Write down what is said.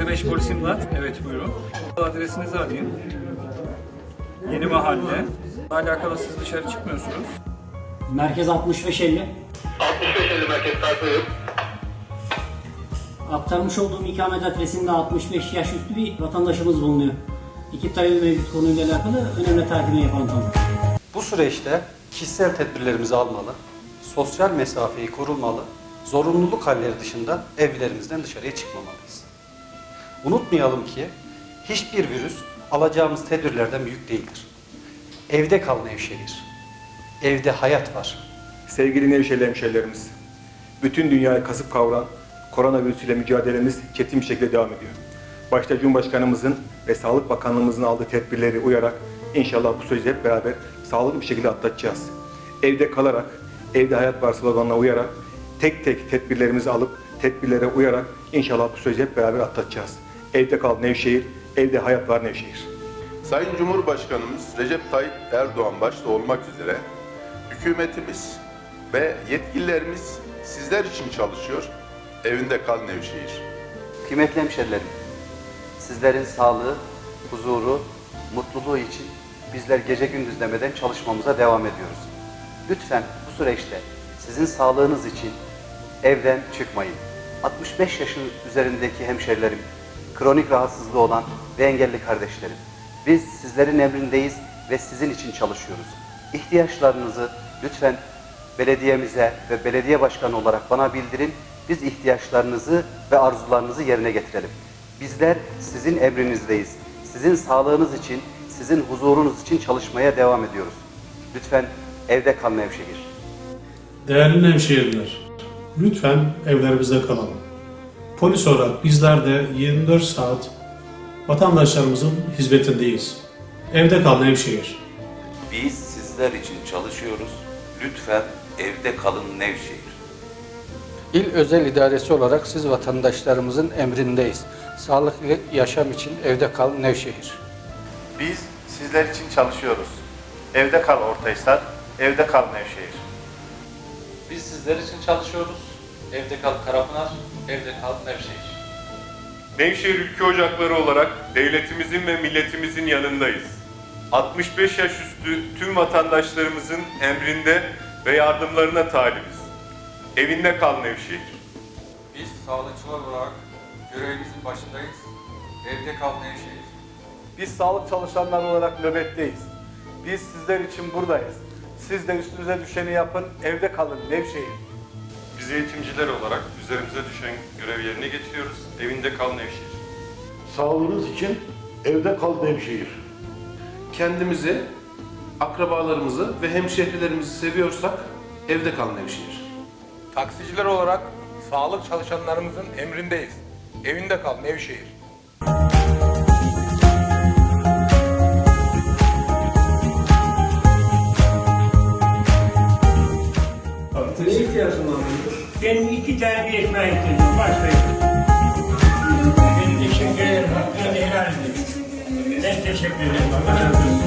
155 polis imdat. Evet buyurun. Adresinizi alayım. Yeni mahalle. Alakalı siz dışarı çıkmıyorsunuz. Merkez 6550. 65 merkez karşıyım. Aktarmış olduğum ikamet adresinde 65 yaş üstü bir vatandaşımız bulunuyor. İki talebi mevcut konuyla alakalı önemli takibini yapalım tamam. Bu süreçte kişisel tedbirlerimizi almalı, sosyal mesafeyi korunmalı, zorunluluk halleri dışında evlerimizden dışarıya çıkmamalıyız. Unutmayalım ki hiçbir virüs alacağımız tedbirlerden büyük değildir. Evde kal Nevşehir. Evde hayat var. Sevgili Nevşehirli hemşehrilerimiz, bütün dünyayı kasıp kavuran koronavirüs ile mücadelemiz çetin bir şekilde devam ediyor. Başta Cumhurbaşkanımızın ve Sağlık Bakanlığımızın aldığı tedbirleri uyarak inşallah bu süreci hep beraber sağlıklı bir şekilde atlatacağız. Evde kalarak, evde hayat var sloganına uyarak, tek tek tedbirlerimizi alıp tedbirlere uyarak inşallah bu süreci hep beraber atlatacağız. Evde kal Nevşehir, evde hayat var Nevşehir. Sayın Cumhurbaşkanımız Recep Tayyip Erdoğan başta olmak üzere hükümetimiz ve yetkililerimiz sizler için çalışıyor. Evinde kal Nevşehir. Kıymetli hemşerilerim, sizlerin sağlığı, huzuru, mutluluğu için bizler gece gündüz demeden çalışmamıza devam ediyoruz. Lütfen bu süreçte sizin sağlığınız için evden çıkmayın. 65 yaşın üzerindeki hemşerilerim, kronik rahatsızlığı olan ve engelli kardeşlerim, biz sizlerin emrindeyiz ve sizin için çalışıyoruz. İhtiyaçlarınızı lütfen belediyemize ve belediye başkanı olarak bana bildirin. Biz ihtiyaçlarınızı ve arzularınızı yerine getirelim. Bizler sizin emrinizdeyiz. Sizin sağlığınız için, sizin huzurunuz için çalışmaya devam ediyoruz. Lütfen evde kal Nevşehir. Değerli hemşehriler, lütfen evlerimizde kalalım. Polis olarak bizler de 24 saat vatandaşlarımızın hizmetindeyiz. Evde kal Nevşehir. Biz sizler için çalışıyoruz. Lütfen evde kalın Nevşehir. İl Özel İdaresi olarak siz vatandaşlarımızın emrindeyiz. Sağlıklı yaşam için evde kal Nevşehir. Biz sizler için çalışıyoruz. Evde kal Ortaysar, evde kal Nevşehir. Biz sizler için çalışıyoruz. Evde kal Karapınar, evde kal Nevşehir. Nevşehir Ülke Ocakları olarak devletimizin ve milletimizin yanındayız. 65 yaş üstü tüm vatandaşlarımızın emrinde ve yardımlarına talibiz. Evinde kal Nevşehir. Biz sağlıkçılar olarak görevimizin başındayız. Evde kal Nevşehir. Biz sağlık çalışanları olarak nöbetteyiz. Biz sizler için buradayız. Siz de üstünüze düşeni yapın, evde kalın Nevşehir. Biz eğitimciler olarak üzerimize düşen görevi yerine getiriyoruz. Evinde kal Nevşehir. Sağlığınız için evde kal Nevşehir. Kendimizi, akrabalarımızı ve hemşehrilerimizi seviyorsak evde kal Nevşehir. Taksiciler olarak sağlık çalışanlarımızın emrindeyiz. Evinde kal Nevşehir. Benim iki tane bir ekmeğe ihtiyacım var. Benim ederim. Hakkını helal edin. Ben teşekkür ederim.